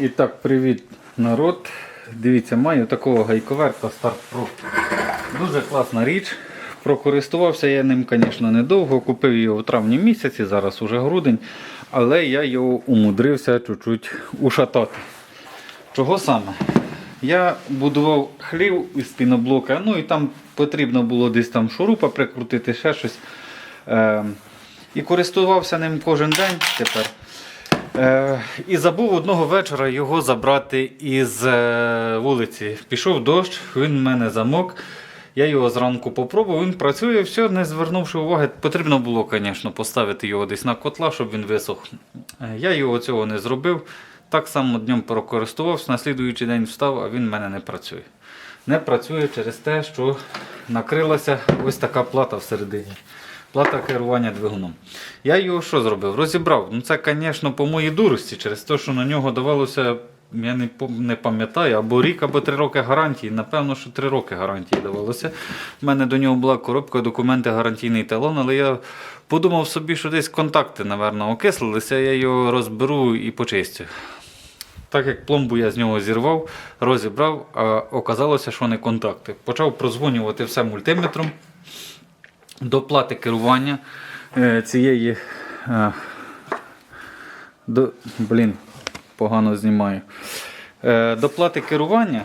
І так, привіт, народ. Дивіться, маю такого гайковерта Start Pro. Дуже класна річ. Прокористувався я ним, звісно, недовго. Купив його в травні місяці, зараз уже грудень, але я його умудрився чуть-чуть ушатати. Чого саме? Я будував хлів із піноблока, ну і там потрібно було десь там шурупа прикрутити, ще щось. Е, і користувався ним кожен день тепер. Е, і забув одного вечора його забрати із е, вулиці. Пішов дощ, він в мене замок. Я його зранку попробував, він працює, все, не звернувши уваги. Потрібно було, звісно, поставити його десь на котла, щоб він висох. Е, Я його цього не зробив. Так само днем прокористувався, на слідуючий день встав, а він в мене не працює. Не працює через те, що накрилася ось така плата всередині. Плата керування двигуном. Я його що зробив? Розібрав. Ну це, звісно, по моїй дурості, через те, що на нього давалося, я не, пам'ятаю, або рік, або три роки гарантії. Напевно, що три роки гарантії давалося. У мене до нього була коробка, документи, гарантійний талон, але я подумав собі, що десь контакти, напевно, окислилися, я його розберу і почистю. Так як пломбу я з нього зірвав, розібрав, а оказалося, що не контакти. Почав прозвонювати все мультиметром до плати керування е, цієї. е, до, блін, погано знімаю. Е, до плати керування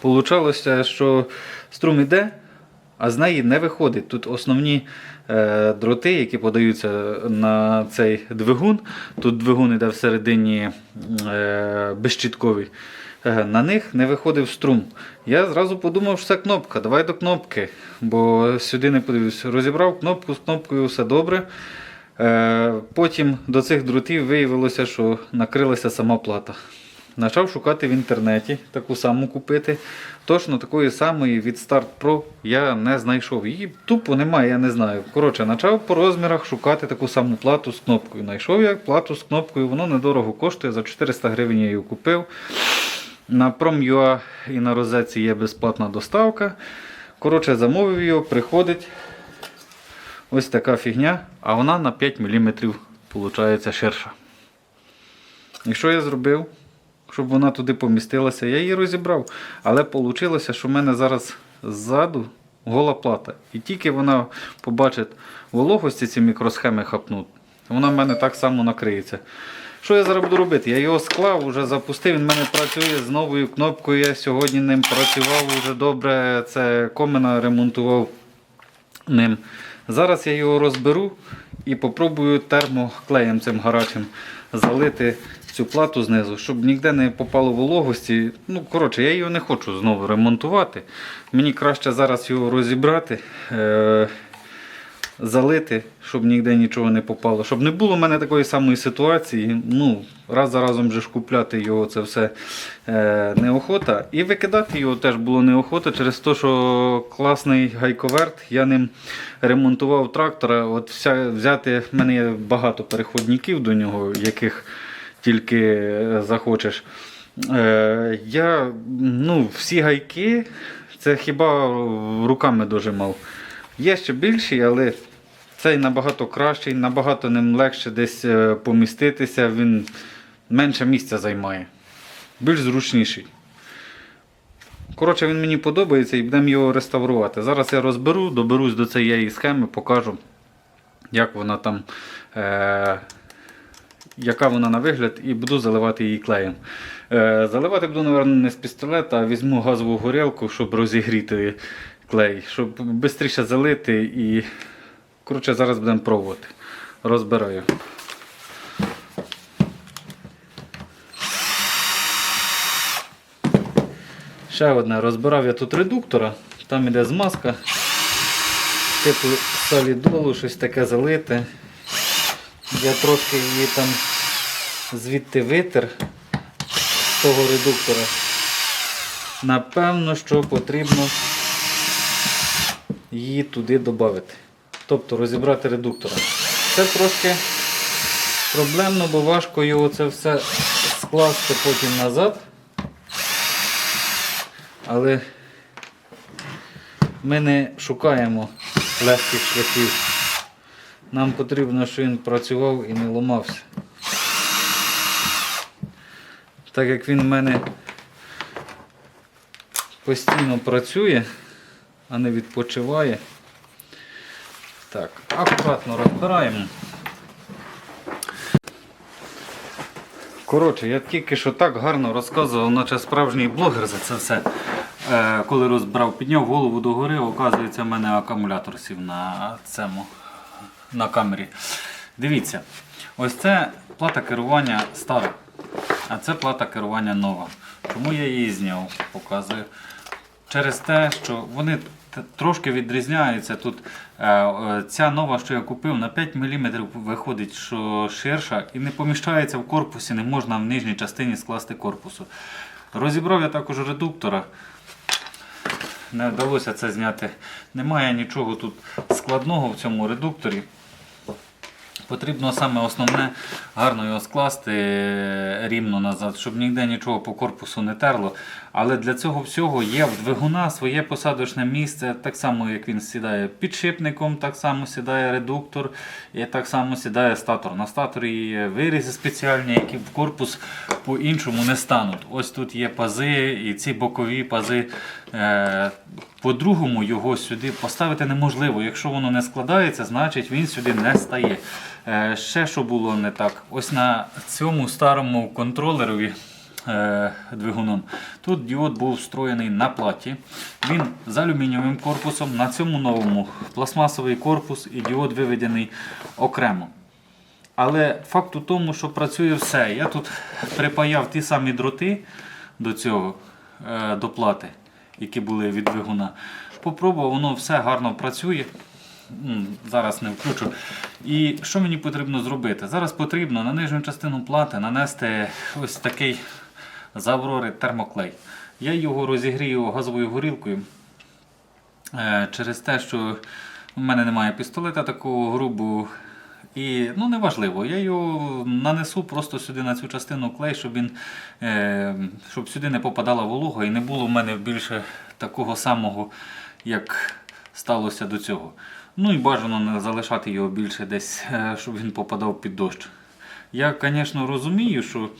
получалося, що струм іде, а з неї не виходить. Тут основні дроти, які подаються на цей двигун. Тут двигун іде всередині безщітковий. На них не виходив струм. Я зразу подумав, що це кнопка. Давай до кнопки, бо сюди не подивився. Розібрав кнопку з кнопкою, все добре. Е, Потім до цих дротів виявилося, що накрилася сама плата. Почав шукати в інтернеті, таку саму купити. Точно такої самої від Start Pro я не знайшов. Її тупо немає, я не знаю. Коротше, почав по розмірах шукати таку саму плату з кнопкою. Знайшов я плату з кнопкою, воно недорого коштує. За 400 гривень я її купив. На Prom.ua і на розетці є безплатна доставка. Коротше, замовив його, приходить ось така фігня, а вона на 5 мм виходить ширша. І що я зробив? Щоб вона туди помістилася, я її розібрав. Але вийшло, що в мене зараз ззаду гола плата. І тільки вона побачить вологості, ці мікросхеми хапнуть, вона в мене так само накриється. Що я зараз буду робити? Я його склав, вже запустив, він в мене працює з новою кнопкою. Я сьогодні ним працював вже добре. Це комена ремонтував ним. Зараз я його розберу і попробую термоклеєм цим гарячим залити цю плату знизу, щоб ніде не попало вологості. Ну, коротше, я його не хочу знову ремонтувати. Мені краще зараз його розібрати. Залити, щоб ніде нічого не попало. Щоб не було в мене такої самої ситуації. Ну, раз за разом же ж купляти його це все е, неохота. І викидати його теж було неохота через те, що класний гайковерт. Я ним ремонтував трактора. От вся, взяти, в мене є багато переходників до нього, яких тільки е, захочеш. Е, я ну, всі гайки, це хіба руками дожимав. Є ще більші, але цей набагато кращий, набагато ним легше десь е, поміститися, він менше місця займає. Більш зручніший. Коротше, він мені подобається і будемо його реставрувати. Зараз я розберу, доберусь до цієї схеми, покажу, як вона там, е- яка вона на вигляд, і буду заливати її клеєм. Е- заливати буду, мабуть, не з пістолета, а візьму газову горілку, щоб розігріти клей, щоб швидше залити і. Коротше, зараз будемо пробувати. Розбираю. Ще одне. Розбирав я тут редуктора, там іде змазка, типу солідолу, щось таке залите. Я трошки її там звідти витер з того редуктора. Напевно, що потрібно її туди додати. Тобто розібрати редуктора. Це трошки проблемно, бо важко його це все скласти потім назад. Але ми не шукаємо легких шляхів. Нам потрібно, щоб він працював і не ламався. так як він в мене постійно працює, а не відпочиває. Так, акуратно розбираємо. Коротше, я тільки що так гарно розказував, наче справжній блогер за це все. Е, коли розбирав, підняв голову догори, оказується, в мене акумулятор сів на цьому на камері. Дивіться, ось це плата керування стара, а це плата керування нова. Чому я її зняв? Показую. Через те, що вони трошки відрізняється. Тут е, е, ця нова, що я купив, на 5 мм виходить, що ширша і не поміщається в корпусі, не можна в нижній частині скласти корпусу. Розібрав я також редуктора. Не вдалося це зняти. Немає нічого тут складного в цьому редукторі. Потрібно саме основне гарно його скласти рівно назад, щоб ніде нічого по корпусу не терло. Але для цього всього є в двигуна своє посадочне місце, так само як він сідає підшипником, так само сідає редуктор і так само сідає статор. На статорі є вирізи спеціальні, які в корпус по-іншому не стануть. Ось тут є пази і ці бокові пази. Е, по-другому його сюди поставити неможливо. Якщо воно не складається, значить він сюди не стає. Е, Ще що було не так. Ось на цьому старому контролерові е, двигуном. Тут діод був встроєний на платі. Він з алюмінієвим корпусом. На цьому новому пластмасовий корпус і діод виведений окремо. Але факт у тому, що працює все. Я тут припаяв ті самі дроти до цього, е, до плати, які були від двигуна. Попробував, воно все гарно працює. М, Зараз не включу. І що мені потрібно зробити? Зараз потрібно на нижню частину плати нанести ось такий з Аврори термоклей. Я його розігрію газовою горілкою. Е, через те, що в мене немає пістолета такого грубого. І ну неважливо, я його нанесу просто сюди на цю частину клей, щоб він е, щоб сюди не попадала волога і не було в мене більше такого самого, як сталося до цього. Ну і бажано не залишати його більше десь, е, щоб він попадав під дощ. Я, звісно, розумію, що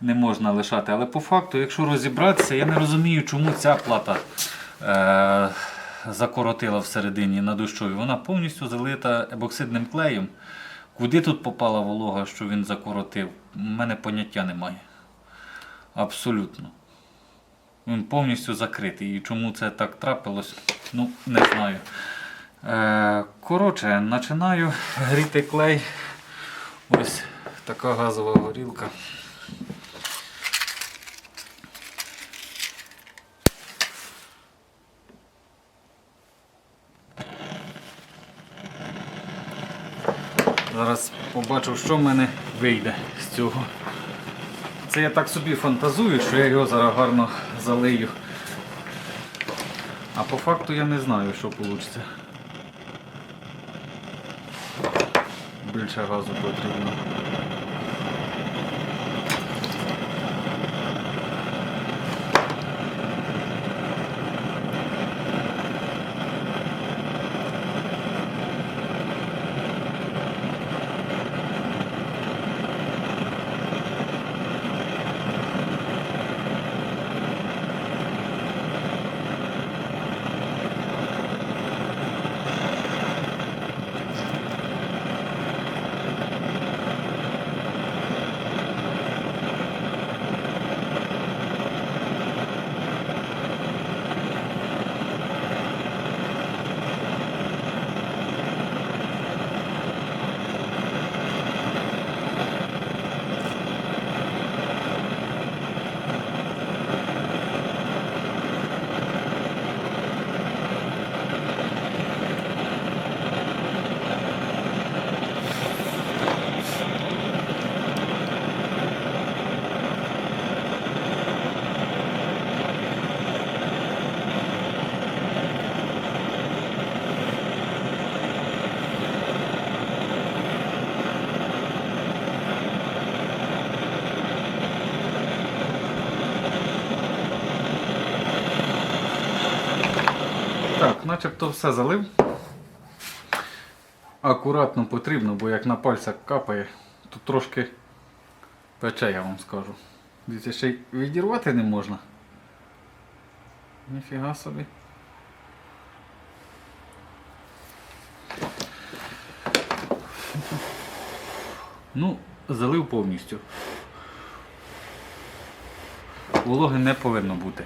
не можна лишати, але по факту, якщо розібратися, я не розумію, чому ця плата е, закоротила всередині на дощові. Вона повністю залита ебоксидним клеєм. Куди тут попала волога, що він закоротив, у мене поняття немає. Абсолютно. Він повністю закритий. І чому це так трапилось, ну, не знаю. Е, коротше, починаю гріти клей. Ось така газова горілка. Зараз побачу, що в мене вийде з цього. Це я так собі фантазую, що я його зараз гарно залию. А по факту я не знаю, що вийде. Більше газу потрібно. Так, начебто все залив. Акуратно потрібно, бо як на пальцях капає, то трошки пече, я вам скажу. Дивіться, ще й відірвати не можна. Ніфіга собі. Ну, залив повністю. Вологи не повинно бути.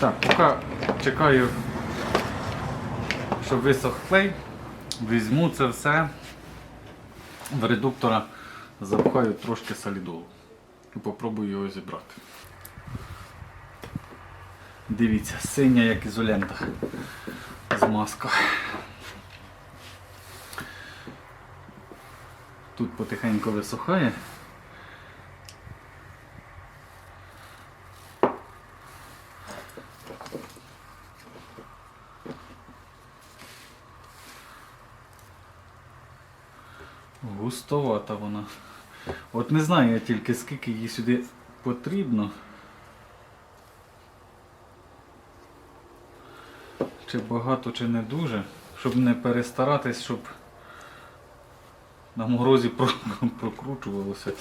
Так, поки чекаю, щоб висох клей, візьму це все в редуктора, запхаю трошки солідолу і попробую його зібрати. Дивіться, синя як ізолента змазка. Тут потихеньку висухає. Густовата вона. От не знаю я тільки скільки її сюди потрібно. Чи багато, чи не дуже, щоб не перестаратись, щоб на морозі прокручувалося.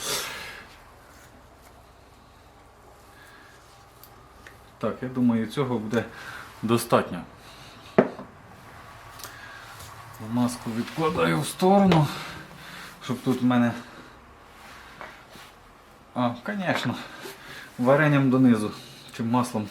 Так, я думаю, цього буде достатньо. Маску відкладаю в сторону, щоб тут в мене. А, звісно, варенням донизу, чи маслом.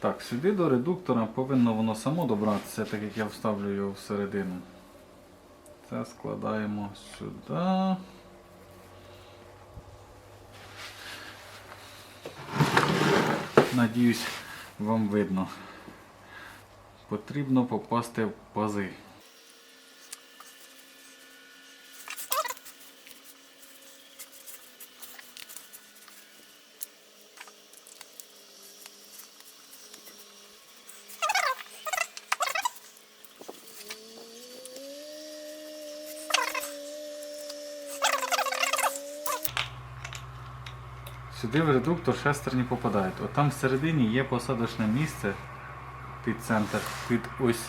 Так, сюди до редуктора повинно воно само добратися, так як я вставлю його всередину. Це складаємо сюди. Надіюсь, вам видно. Потрібно попасти в пази. Сюди в редуктор шестерні попадають. От там всередині є посадочне місце під центр, під ось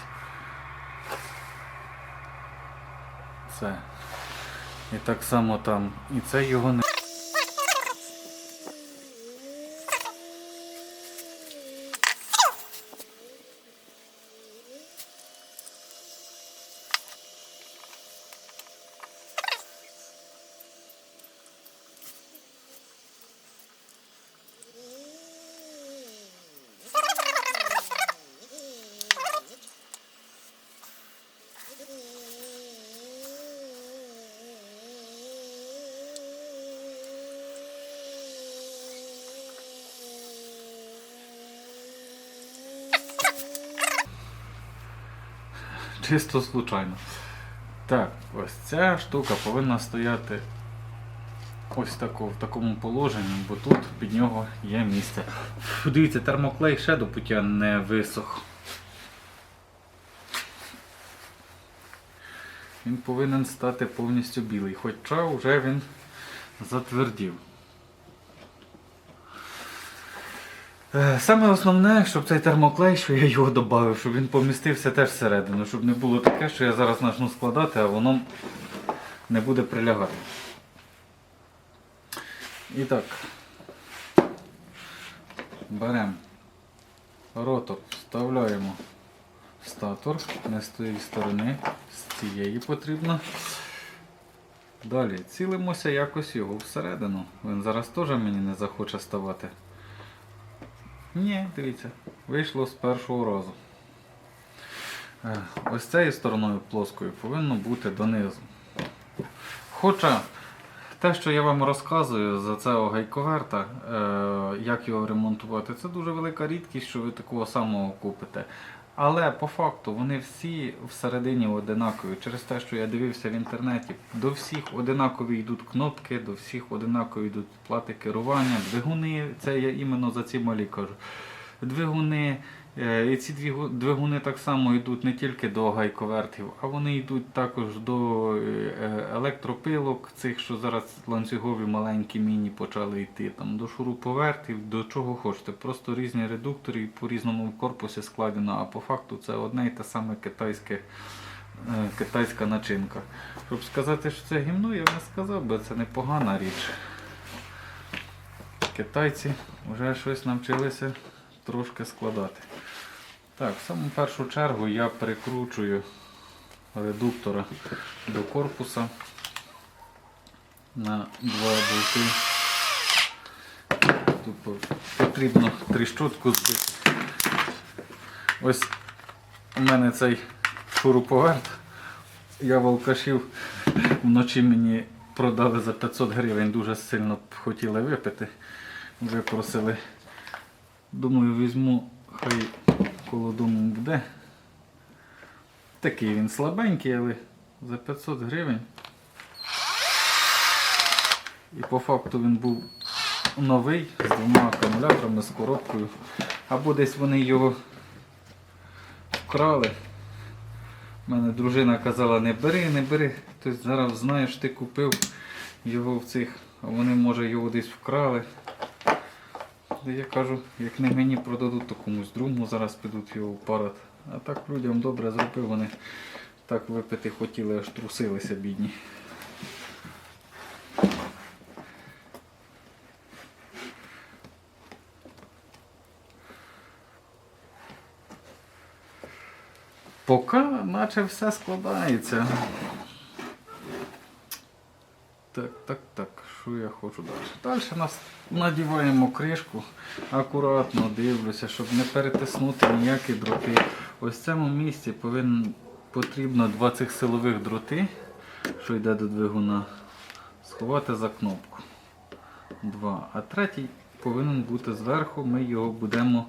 це. І так само там. І це його не. Чисто случайно. Так, ось ця штука повинна стояти ось тако, в такому положенні, бо тут під нього є місце. Дивіться, термоклей ще до пуття не висох. Він повинен стати повністю білий, хоча вже він затвердів. Е, Саме основне, щоб цей термоклей, що я його додав, щоб він помістився теж всередину, щоб не було таке, що я зараз почну складати, а воно не буде прилягати. І так, беремо ротор, вставляємо в статор, не з тієї сторони, з цієї потрібно. Далі цілимося якось його всередину. Він зараз теж мені не захоче ставати. Ні, дивіться, вийшло з першого разу. Е, Ось цією стороною плоскою повинно бути донизу. Хоча те, що я вам розказую за цього гайковерта, е, як його ремонтувати, це дуже велика рідкість, що ви такого самого купите. Але по факту вони всі всередині одинакові. Через те, що я дивився в інтернеті, до всіх одинакові йдуть кнопки, до всіх одинакові йдуть плати керування, двигуни, це я іменно за ці малі кажу. Двигуни Е, І ці двигуни так само йдуть не тільки до гайковертів, а вони йдуть також до е, електропилок, цих, що зараз ланцюгові маленькі міні почали йти, там, до шуруповертів, до чого хочете. Просто різні редуктори по різному в корпусі складено, а по факту це одне і те саме китайське, е, китайська начинка. Щоб сказати, що це гімно, я б не сказав, бо це непогана річ. Китайці вже щось навчилися трошки складати. Так, в саму першу чергу я прикручую редуктора до корпуса на два болти. Тут потрібно тріщотку збити. Ось у мене цей шуруповерт. Я волкашів вночі мені продали за 500 гривень, дуже сильно б хотіли випити. Випросили. Думаю, візьму, хай коло дому буде. Такий він слабенький, але за 500 гривень. І по факту він був новий з двома акумуляторами, з коробкою. Або десь вони його вкрали. У мене дружина казала, не бери, не бери. Тобто зараз знаєш, ти купив його в цих, а вони може його десь вкрали. Я кажу, як не мені продадуть, то комусь другому зараз підуть його в парад. А так людям добре зробив, вони так випити хотіли, аж трусилися бідні. Поки наче все складається. Так, так, так, що я хочу далі? Далі нас надіваємо кришку, акуратно дивлюся, щоб не перетиснути ніякі дроти. Ось в цьому місці повинен, потрібно два цих силових дроти, що йде до двигуна, сховати за кнопку. Два. А третій повинен бути зверху, ми його будемо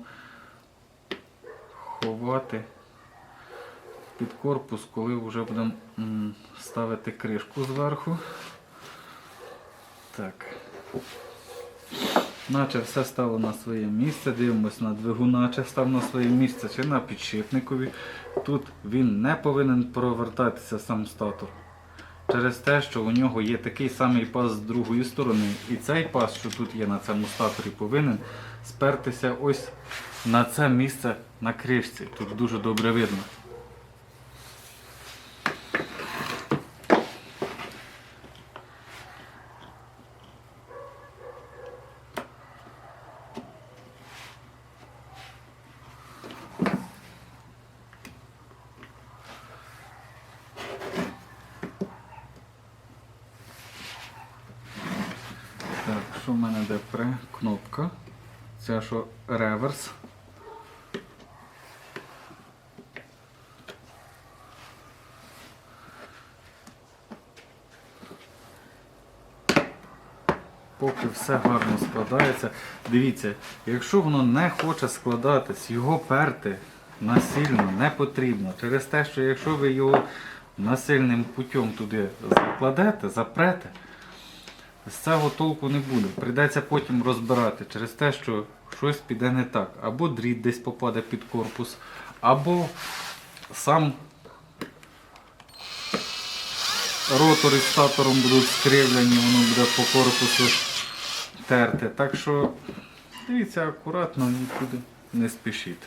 ховати під корпус, коли вже будемо ставити кришку зверху. Так. Наче все стало на своє місце. Дивимось на двигун, наче став на своє місце чи на підшипникові. Тут він не повинен провертатися сам статор. Через те, що у нього є такий самий пас з другої сторони. І цей пас, що тут є на цьому статорі, повинен спертися ось на це місце на кришці. Тут дуже добре видно. Так, що в мене де пре? Кнопка. Це що реверс. Поки все гарно складається. Дивіться, якщо воно не хоче складатись, його перти насильно не потрібно. Через те, що якщо ви його насильним путем туди закладете, запрете, з цього толку не буде. Прийдеться потім розбирати через те, що щось піде не так. Або дріт десь попаде під корпус, або сам ротори з статором будуть скривлені, воно буде по корпусу терти. Так що дивіться акуратно, нікуди не спішіть.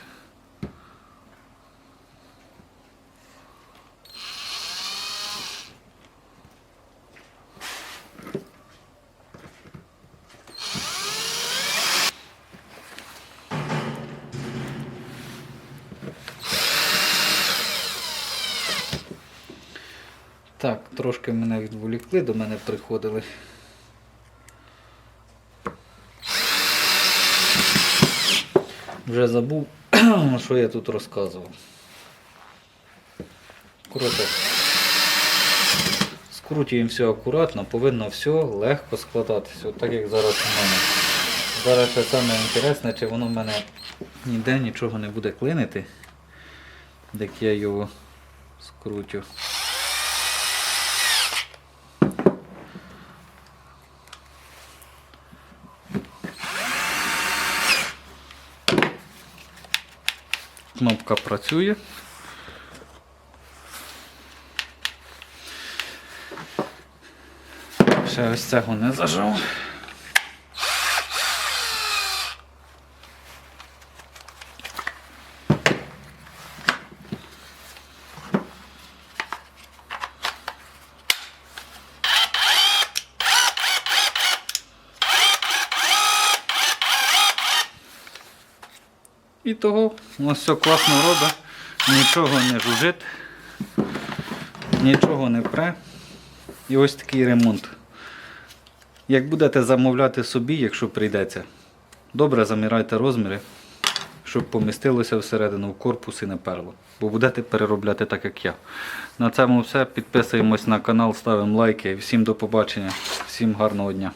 Так, трошки мене відволікли, до мене приходили. Забув, що я тут розказував. Коротко. Скручуємо все акуратно, повинно все легко складатися. От так як зараз у мене. Зараз ще саме інтересне, чи воно в мене ніде нічого не буде клинити, як я його скрутю. Кнопка працює. Ще ось цього не зажав. І того ось все класно робить, нічого не жужить, нічого не пре. І ось такий ремонт. Як будете замовляти собі, якщо прийдеться, добре заміряйте розміри, щоб помістилося всередину в корпус і не перло. Бо будете переробляти так, як я. На цьому все. Підписуємось на канал, ставимо лайки. Всім до побачення, всім гарного дня.